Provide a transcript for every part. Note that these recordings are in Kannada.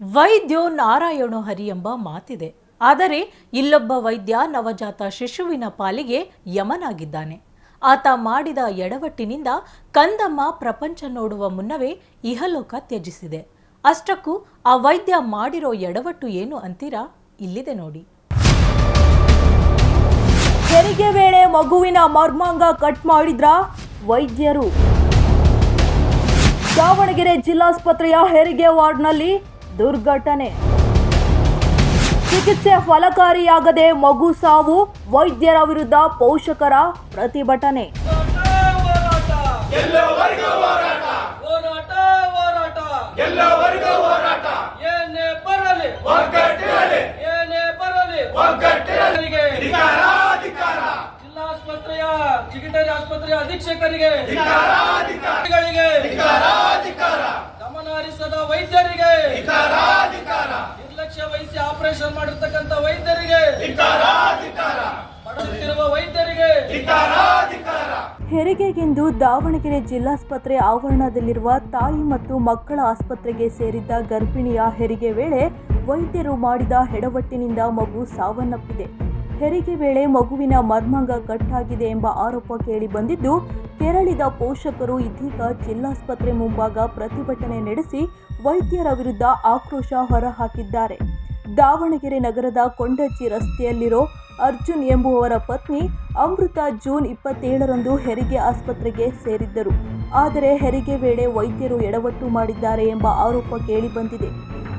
ವೈದ್ಯೋ ನಾರಾಯಣೋ ಹರಿ ಎಂಬ ಮಾತಿದೆ. ಆದರೆ ಇಲ್ಲೊಬ್ಬ ವೈದ್ಯ ನವಜಾತ ಶಿಶುವಿನ ಪಾಲಿಗೆ ಯಮನಾಗಿದ್ದಾನೆ. ಆತ ಮಾಡಿದ ಎಡವಟ್ಟಿನಿಂದ ಕಂದಮ್ಮ ಪ್ರಪಂಚ ನೋಡುವ ಮುನ್ನವೇ ಇಹಲೋಕ ತ್ಯಜಿಸಿದೆ. ಅಷ್ಟಕ್ಕೂ ಆ ವೈದ್ಯ ಮಾಡಿರೋ ಎಡವಟ್ಟು ಏನು ಅಂತೀರಾ? ಇಲ್ಲಿದೆ ನೋಡಿ. ಹೆರಿಗೆ ವೇಳೆ ಮಗುವಿನ ಮರ್ಮಾಂಗ ಕಟ್ ಮಾಡಿದ್ರ ವೈದ್ಯರು? ದಾವಣಗೆರೆ ಜಿಲ್ಲಾಸ್ಪತ್ರೆಯ ಹೆರಿಗೆ ವಾರ್ಡ್ನಲ್ಲಿ ದುರ್ಘಟನೆ. ಚಿಕಿತ್ಸೆ ಫಲಕಾರಿಯಾಗದೆ ಮಗು ಸಾವು ವೈದ್ಯರ ವಿರುದ್ಧ ಪೋಷಕರ ಪ್ರತಿಭಟನೆ. ಹೋರಾಟ. ಹೋರಾಟ ಎಲ್ಲವರೆಗೂ ಹೋರಾಟ. ಏನೇ ಬರಲಿ. ಒಗ್ಗಟ್ಟಿರಲಿ. ಏನೇ ಬರಲಿ. ಒಗ್ಗಟ್ಟಿರಲಿಗೆ ಜಿಲ್ಲಾಸ್ಪತ್ರೆಯ ಚಿಕಿಟರಿ ಆಸ್ಪತ್ರೆಯ ಅಧೀಕ್ಷಕರಿಗೆ. ಹೆರಿಗೆಗೆಂದು ದಾವಣಗೆರೆ ಜಿಲ್ಲಾಸ್ಪತ್ರೆ ಆವರಣದಲ್ಲಿರುವ ತಾಯಿ ಮತ್ತು ಮಕ್ಕಳ ಆಸ್ಪತ್ರೆಗೆ ಸೇರಿದ್ದ ಗರ್ಭಿಣಿಯ ಹೆರಿಗೆ ವೇಳೆ ವೈದ್ಯರು ಮಾಡಿದ ಹೆಡವಟ್ಟಿನಿಂದ ಮಗು ಸಾವನ್ನಪ್ಪಿದೆ. ಹೆರಿಗೆ ವೇಳೆ ಮಗುವಿನ ಮರ್ಮಾಂಗ ಕಟ್ಟಾಗಿದೆ ಎಂಬ ಆರೋಪ ಕೇಳಿ ಬಂದಿದ್ದು, ಕೆರಳಿದ ಪೋಷಕರು ಇದೀಗ ಜಿಲ್ಲಾಸ್ಪತ್ರೆ ಮುಂಭಾಗ ಪ್ರತಿಭಟನೆ ನಡೆಸಿ ವೈದ್ಯರ ವಿರುದ್ಧ ಆಕ್ರೋಶ ಹೊರಹಾಕಿದ್ದಾರೆ. ದಾವಣಗೆರೆ ನಗರದ ಕೊಂಡಜ್ಜಿ ರಸ್ತೆಯಲ್ಲಿರೋ ಅರ್ಜುನ್ ಎಂಬುವವರ ಪತ್ನಿ ಅಮೃತ ಜೂನ್ ಇಪ್ಪತ್ತೇಳರಂದು ಹೆರಿಗೆ ಆಸ್ಪತ್ರೆಗೆ ಸೇರಿದ್ದರು. ಆದರೆ ಹೆರಿಗೆ ವೇಳೆ ವೈದ್ಯರು ಎಡವಟ್ಟು ಮಾಡಿದ್ದಾರೆ ಎಂಬ ಆರೋಪ ಕೇಳಿಬಂದಿದೆ.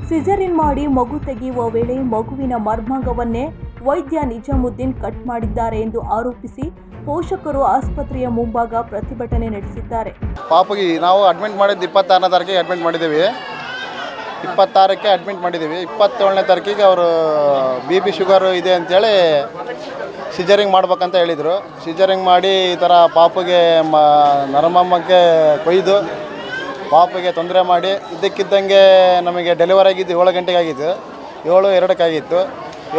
ಸಿಜರಿನ್ ಮಾಡಿ ಮಗು ತೆಗೆಯುವ ವೇಳೆ ಮಗುವಿನ ಮರ್ಮಾಂಗವನ್ನೇ ವೈದ್ಯ ನಿಜಾಮುದ್ದೀನ್ ಕಟ್ ಮಾಡಿದ್ದಾರೆ ಎಂದು ಆರೋಪಿಸಿ ಪೋಷಕರು ಆಸ್ಪತ್ರೆಯ ಮುಂಭಾಗ ಪ್ರತಿಭಟನೆ ನಡೆಸಿದ್ದಾರೆ. ಪಾಪಗೆ, ನಾವು ಅಡ್ಮಿಟ್ ಮಾಡಿದ್ದು ಇಪ್ಪತ್ತಾರನೇ ತಾರೀಕಿಗೆ ಅಡ್ಮಿಟ್ ಮಾಡಿದ್ದೀವಿ. ಇಪ್ಪತ್ತಾರಕ್ಕೆ ಅಡ್ಮಿಟ್ ಮಾಡಿದ್ದೀವಿ. ಇಪ್ಪತ್ತೇಳನೇ ತಾರೀಕಿಗೆ ಅವರು ಬಿ ಪಿ ಶುಗರು ಇದೆ ಅಂಥೇಳಿ ಸಿಜರಿಂಗ್ ಮಾಡ್ಬೇಕಂತ ಹೇಳಿದರು. ಸಿಜರಿಂಗ್ ಮಾಡಿ ಈ ಥರ ಪಾಪುಗೆ ಮ ನರಮಮ್ಮಕ್ಕೆ ಕೊಯ್ದು ಪಾಪುಗೆ ತೊಂದರೆ ಮಾಡಿ ಇದ್ದಕ್ಕಿದ್ದಂಗೆ ನಮಗೆ ಡೆಲಿವರಿ ಆಗಿದ್ದು ಏಳು ಗಂಟೆಗೆ ಆಗಿತ್ತು ಏಳು ಎರಡಕ್ಕಾಗಿತ್ತು.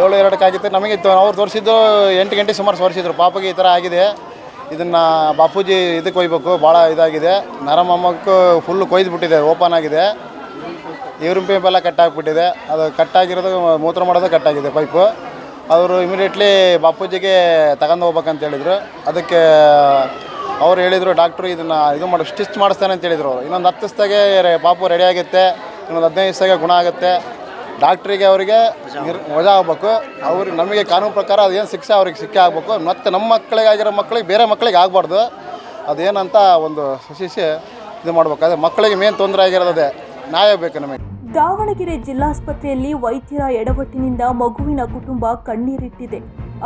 ಏಳು ಎರಡಕ್ಕಾಗಿತ್ತು. ನಮಗೆ ಅವ್ರು ತೋರಿಸಿದ್ದು ಎಂಟು ಗಂಟೆ ಸುಮಾರು ತೋರಿಸಿದ್ರು. ಪಾಪುಗೆ ಈ ಥರ ಆಗಿದೆ. ಇದನ್ನು ಬಾಪೂಜಿ ಇದಕ್ಕೆ ಕೊಯ್ಬೇಕು ಭಾಳ ಇದಾಗಿದೆ. ನರಮಮ್ಮಕ್ಕೂ ಫುಲ್ಲು ಕೊಯ್ದು ಬಿಟ್ಟಿದೆ. ಓಪನ್ ಆಗಿದೆ. ಯೂರಿನ್ ಪೈಪ್ ಎಲ್ಲ ಕಟ್ಟಾಗ್ಬಿಟ್ಟಿದೆ ಅದು ಕಟ್ಟಾಗಿರೋದು ಮೂತ್ರ ಮಾಡೋದು ಕಟ್ಟಾಗಿದೆ ಪೈಪು ಅವರು ಇಮಿಡಿಯೇಟ್ಲಿ ಬಾಪೂಜಿಗೆ ತಗೊಂಡು ಹೋಗ್ಬೇಕಂತ ಹೇಳಿದರು. ಅದಕ್ಕೆ ಅವ್ರು ಹೇಳಿದರು ಡಾಕ್ಟ್ರು ಇದನ್ನು ಇದು ಮಾಡಿ ಸ್ಟಿಚ್ ಮಾಡಿಸ್ತಾನೆ ಅಂತ ಹೇಳಿದರು ಅವ್ರು. ಇನ್ನೊಂದು ಹತ್ತು ದಿವಸದಾಗೆ ಪಾಪು ರೆಡಿ ಆಗುತ್ತೆ. ಇನ್ನೊಂದು ಹದಿನೈದು ದಿವಸದಾಗೆ ಗುಣ ಆಗುತ್ತೆ. ಡಾಕ್ಟ್ರಿಗೆ ಅವರಿಗೆ ವಜಾ ಆಗ್ಬೇಕು. ಅವ್ರಿಗೆ ನಮಗೆ ಕಾನೂನು ಪ್ರಕಾರ ಅದೇನು ಶಿಕ್ಷೆ ಅವ್ರಿಗೆ ಸಿಕ್ಕೇ ಆಗಬೇಕು. ಮತ್ತು ನಮ್ಮ ಮಕ್ಕಳಿಗಾಗಿರೋ ಮಕ್ಕಳಿಗೆ ಬೇರೆ ಮಕ್ಕಳಿಗೆ ಆಗಬಾರ್ದು. ಅದೇನಂತ ಒಂದು ಶಿಕ್ಷೆ ಇದು ಮಾಡ್ಬೇಕು. ಅದೇ ಮಕ್ಕಳಿಗೆ ಮೇನ್ ತೊಂದರೆ ಆಗಿರೋದು ನ್ಯಾಯ ಬೇಕು ನಮಗೆ. ದಾವಣಗೆರೆ ಜಿಲ್ಲಾಸ್ಪತ್ರೆಯಲ್ಲಿ ವೈದ್ಯರ ಎಡವಟ್ಟಿನಿಂದ ಮಗುವಿನ ಕುಟುಂಬ ಕಣ್ಣೀರಿಟ್ಟಿದೆ.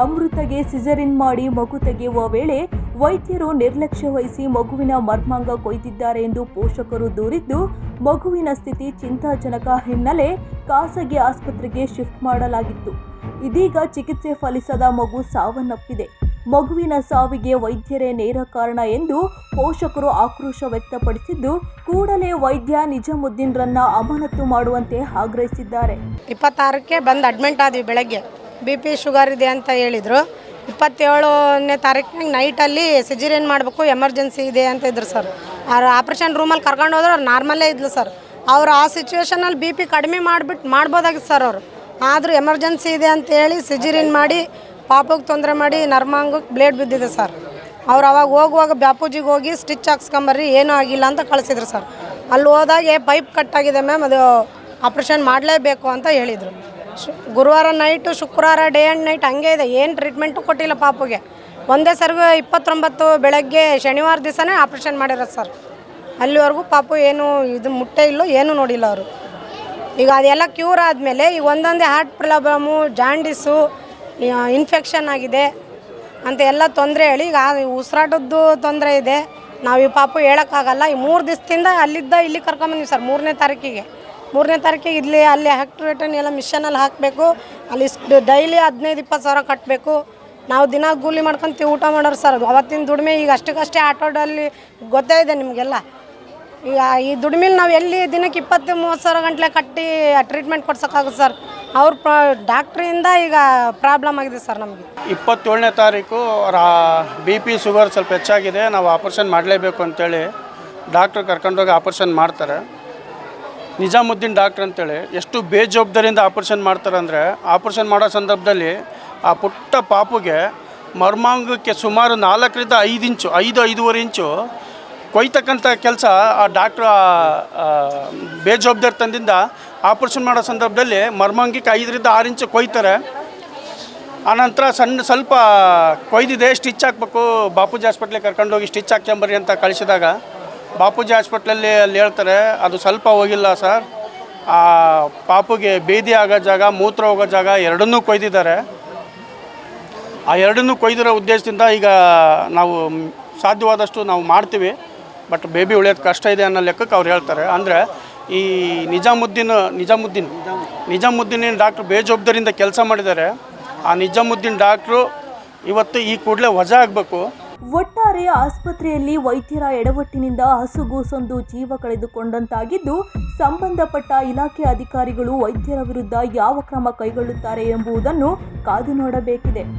ಅಮೃತಗೆ ಸಿಜರಿನ್ ಮಾಡಿ ಮಗು ತೆಗೆಯುವ ವೇಳೆ ವೈದ್ಯರು ನಿರ್ಲಕ್ಷ್ಯ ವಹಿಸಿ ಮಗುವಿನ ಮರ್ಮಾಂಗ ಕೊಯ್ದಿದ್ದಾರೆ ಎಂದು ಪೋಷಕರು ದೂರಿದ್ದು, ಮಗುವಿನ ಸ್ಥಿತಿ ಚಿಂತಾಜನಕ ಹಿನ್ನೆಲೆ ಖಾಸಗಿ ಆಸ್ಪತ್ರೆಗೆ ಶಿಫ್ಟ್ ಮಾಡಲಾಗಿತ್ತು. ಇದೀಗ ಚಿಕಿತ್ಸೆ ಫಲಿಸದ ಮಗು ಸಾವನ್ನಪ್ಪಿದೆ. ಮಗುವಿನ ಸಾವಿಗೆ ವೈದ್ಯರೇ ನೇರ ಕಾರಣ ಎಂದು ಪೋಷಕರು ಆಕ್ರೋಶ ವ್ಯಕ್ತಪಡಿಸಿದ್ದು, ಕೂಡಲೇ ವೈದ್ಯ ನಿಜಾಮುದ್ದೀನ್ರನ್ನ ಅಮಾನತು ಮಾಡುವಂತೆ ಆಗ್ರಹಿಸಿದ್ದಾರೆ. ಇಪ್ಪತ್ತಾರಕ್ಕೆ ಬಂದು ಅಡ್ಮಿಂಟ್ ಆದ್ವಿ ಬೆಳಗ್ಗೆ. ಬಿ ಪಿ ಶುಗರ್ ಇದೆ ಅಂತ ಹೇಳಿದರು. ಇಪ್ಪತ್ತೇಳನೇ ತಾರೀಕಿನಾಗ ನೈಟಲ್ಲಿ ಸಿಜರಿನ್ ಮಾಡಬೇಕು ಎಮರ್ಜೆನ್ಸಿ ಇದೆ ಅಂತ ಇದ್ರು ಸರ್ ಅವ್ರು ಆಪ್ರೇಷನ್ ರೂಮಲ್ಲಿ ಕರ್ಕೊಂಡು ಹೋದ್ರೆ, ಅವ್ರು ನಾರ್ಮಲ್ಲೇ ಇದ್ಲು ಸರ್ ಅವ್ರು ಆ ಸಿಚುವೇಶನಲ್ಲಿ ಬಿ ಪಿ ಕಡಿಮೆ ಮಾಡಿಬಿಟ್ಟು ಮಾಡ್ಬೋದಾಗಿತ್ತು ಸರ್ ಅವರು. ಆದರೂ ಎಮರ್ಜೆನ್ಸಿ ಇದೆ ಅಂತ ಹೇಳಿ ಸಿಜರಿನ್ ಮಾಡಿ ಪಾಪಗೆ ತೊಂದರೆ ಮಾಡಿ ನರ್ಮಾಂಗಕ್ಕೆ ಬ್ಲೇಡ್ ಬಿದ್ದಿದೆ ಸರ್ ಅವ್ರು ಅವಾಗ ಹೋಗುವಾಗ ಬ್ಯಾಪೂಜಿಗೆ ಹೋಗಿ ಸ್ಟಿಚ್ ಹಾಕ್ಸ್ಕೊಂಬರ್ರಿ, ಏನೂ ಆಗಿಲ್ಲ ಅಂತ ಕಳಿಸಿದ್ರು ಸರ್ ಅಲ್ಲಿ ಹೋದಾಗೆ ಪೈಪ್ ಕಟ್ಟಾಗಿದೆ ಮ್ಯಾಮ್ ಅದು ಆಪ್ರೇಷನ್ ಮಾಡಲೇಬೇಕು ಅಂತ ಹೇಳಿದರು. ಗುರುವಾರ ನೈಟು ಶುಕ್ರವಾರ ಡೇ ಆ್ಯಂಡ್ ನೈಟ್ ಹಂಗೆ ಇದೆ, ಏನು ಟ್ರೀಟ್ಮೆಂಟು ಕೊಟ್ಟಿಲ್ಲ ಪಾಪುಗೆ. ಒಂದೇ ಸರ್ಗ ಇಪ್ಪತ್ತೊಂಬತ್ತು ಬೆಳಗ್ಗೆ ಶನಿವಾರ ದಿವಸನೇ ಆಪ್ರೇಷನ್ ಮಾಡಿರೋದು ಸರ್ ಅಲ್ಲಿವರೆಗೂ ಪಾಪು ಏನು ಇದು ಮುಟ್ಟೆ ಇಲ್ಲೋ, ಏನೂ ನೋಡಿಲ್ಲ ಅವರು. ಈಗ ಅದೆಲ್ಲ ಕ್ಯೂರ್ ಆದಮೇಲೆ ಈಗ ಒಂದೊಂದೇ ಹಾರ್ಟ್ ಪ್ರಾಬ್ಲಮು ಜಾಂಡಿಸು ಇನ್ಫೆಕ್ಷನ್ ಆಗಿದೆ ಅಂತ ಎಲ್ಲ ತೊಂದರೆ ಹೇಳಿ, ಈಗ ಉಸಿರಾಟದ್ದು ತೊಂದರೆ ಇದೆ. ನಾವು ಈ ಪಾಪು ಹೇಳೋಕ್ಕಾಗಲ್ಲ. ಈ ಮೂರು ದಿವಸದಿಂದ ಅಲ್ಲಿದ್ದ ಇಲ್ಲಿ ಕರ್ಕೊಂಬಂದ್ವಿ ಸರ್, ಮೂರನೇ ತಾರೀಕಿಗೆ. ಮೂರನೇ ತಾರೀಕಿಗೆ ಇಲ್ಲಿ, ಅಲ್ಲಿ ಆ್ಯಕ್ಟಿವೇಟನ್ ಎಲ್ಲ ಮಿಷನಲ್ಲಿ ಹಾಕಬೇಕು. ಅಲ್ಲಿ ಡೈಲಿ ಹದಿನೈದು, ಇಪ್ಪತ್ತು ಸಾವಿರ ಕಟ್ಟಬೇಕು ನಾವು ದಿನ ಗೂಲಿ ಮಾಡ್ಕೊಂತೀವಿ, ಊಟ ಮಾಡೋರು ಸರ್ ಅದು. ಅವತ್ತಿನ ದುಡಿಮೆ ಈಗ ಅಷ್ಟಕ್ಕಷ್ಟೇ ಆಟೋಡಲ್ಲಿ ಗೊತ್ತೇ ಇದೆ ನಿಮಗೆಲ್ಲ. ಈಗ ಈ ದುಡಿಮೆಲಿ ನಾವು ಎಲ್ಲಿ ದಿನಕ್ಕೆ ಇಪ್ಪತ್ತು, ಮೂವತ್ತು ಸಾವಿರ ಗಂಟಲೆ ಕಟ್ಟಿ ಟ್ರೀಟ್ಮೆಂಟ್ ಕೊಡ್ಸೋಕ್ಕಾಗುತ್ತೆ ಸರ್. ಅವ್ರ ಪ್ರ, ಡಾಕ್ಟ್ರಿಂದ ಈಗ ಪ್ರಾಬ್ಲಮ್ ಆಗಿದೆ ಸರ್ ನಮಗೆ. ಇಪ್ಪತ್ತೇಳನೇ ತಾರೀಕು ರಾ, ಬಿ ಪಿ ಶುಗರ್ ಸ್ವಲ್ಪ ಹೆಚ್ಚಾಗಿದೆ, ನಾವು ಆಪರೇಷನ್ ಮಾಡಲೇಬೇಕು ಅಂತೇಳಿ ಡಾಕ್ಟ್ರ್ ಕರ್ಕೊಂಡೋಗಿ ಆಪರೇಷನ್ ಮಾಡ್ತಾರೆ. ನಿಜಾಮುದ್ದೀನ್ ಡಾಕ್ಟ್ರ್ ಅಂತೇಳಿ, ಎಷ್ಟು ಬೇಜವಾಬ್ದಾರಿಯಿಂದ ಆಪ್ರೇಷನ್ ಮಾಡ್ತಾರೆ ಅಂದರೆ, ಆಪ್ರೇಷನ್ ಮಾಡೋ ಸಂದರ್ಭದಲ್ಲಿ ಆ ಪುಟ್ಟ ಪಾಪುಗೆ ಮರ್ಮಾಂಗಕ್ಕೆ ಸುಮಾರು ನಾಲ್ಕರಿಂದ ಐದು ಇಂಚು, ಐದು, ಐದೂವರೆ ಇಂಚು ಕೊಯ್ತಕ್ಕಂಥ ಕೆಲಸ ಆ ಡಾಕ್ಟ್ರ್ ಬೇಜವಾಬ್ದಾರಿ ತಂದಿಂದ ಆಪ್ರೇಷನ್ ಮಾಡೋ ಸಂದರ್ಭದಲ್ಲಿ ಮರ್ಮಂಗಿಕ ಐದರಿಂದ ಆರು ಇಂಚು ಕೊಯ್ತಾರೆ. ಆನಂತರ ಸಣ್ಣ, ಸ್ವಲ್ಪ ಕೊಯ್ದಿದೆ, ಸ್ಟಿಚ್ ಹಾಕ್ಬೇಕು. ಬಾಪೂಜಿ ಹಾಸ್ಪಿಟ್ಲಿಗೆ ಕರ್ಕೊಂಡೋಗಿ ಸ್ಟಿಚ್ ಹಾಕ್ಕೊಂಬರ್ರಿ ಅಂತ ಕಳಿಸಿದಾಗ ಬಾಪೂಜಿ ಹಾಸ್ಪಿಟ್ಲಲ್ಲಿ ಅಲ್ಲಿ ಹೇಳ್ತಾರೆ, ಅದು ಸ್ವಲ್ಪ ಹೋಗಿಲ್ಲ ಸರ್. ಆ ಪಾಪುಗೆ ಬೇದಿ ಆಗೋ ಜಾಗ, ಮೂತ್ರ ಹೋಗೋ ಜಾಗ ಎರಡನ್ನೂ ಕೊಯ್ದಿದ್ದಾರೆ. ಆ ಎರಡನ್ನೂ ಕೊಯ್ದಿರೋ ಉದ್ದೇಶದಿಂದ ಈಗ ನಾವು ಸಾಧ್ಯವಾದಷ್ಟು ನಾವು ಮಾಡ್ತೀವಿ. ಬಟ್ ಬೇಬಿ ಉಳಿಯೋದು ಕಷ್ಟ ಇದೆ ಅನ್ನೋ ಲೆಕ್ಕಕ್ಕೆ ಅವ್ರು ಹೇಳ್ತಾರೆ. ಅಂದರೆ ಈ ನಿಜಾಮುದ್ದೀನ್ ನಿಜಾಮುದ್ದೀನ್ ನಿಜಾಮುದ್ದೀನ್ ಡಾಕ್ಟ್ರು ಬೇಜವಾಬ್ದಾರಿಯಿಂದ ಕೆಲಸ ಮಾಡಿದ್ದಾರೆ. ಆ ನಿಜಾಮುದ್ದೀನ್ ಡಾಕ್ಟ್ರು ಇವತ್ತು ಈ ಕೂಡಲೇ ವಜಾ ಆಗಬೇಕು. ಒಟ್ಟಾರೆ ಆಸ್ಪತ್ರೆಯಲ್ಲಿ ವೈದ್ಯರ ಎಡವಟ್ಟಿನಿಂದ ಹಸುಗೂಸೊಂದು ಜೀವ ಕಳೆದುಕೊಂಡಂತಾಗಿದ್ದು, ಸಂಬಂಧಪಟ್ಟ ಇಲಾಖೆ ಅಧಿಕಾರಿಗಳು ವೈದ್ಯರ ವಿರುದ್ಧ ಯಾವ ಕ್ರಮ ಕೈಗೊಳ್ಳುತ್ತಾರೆ ಎಂಬುದನ್ನು ಕಾದು ನೋಡಬೇಕಿದೆ.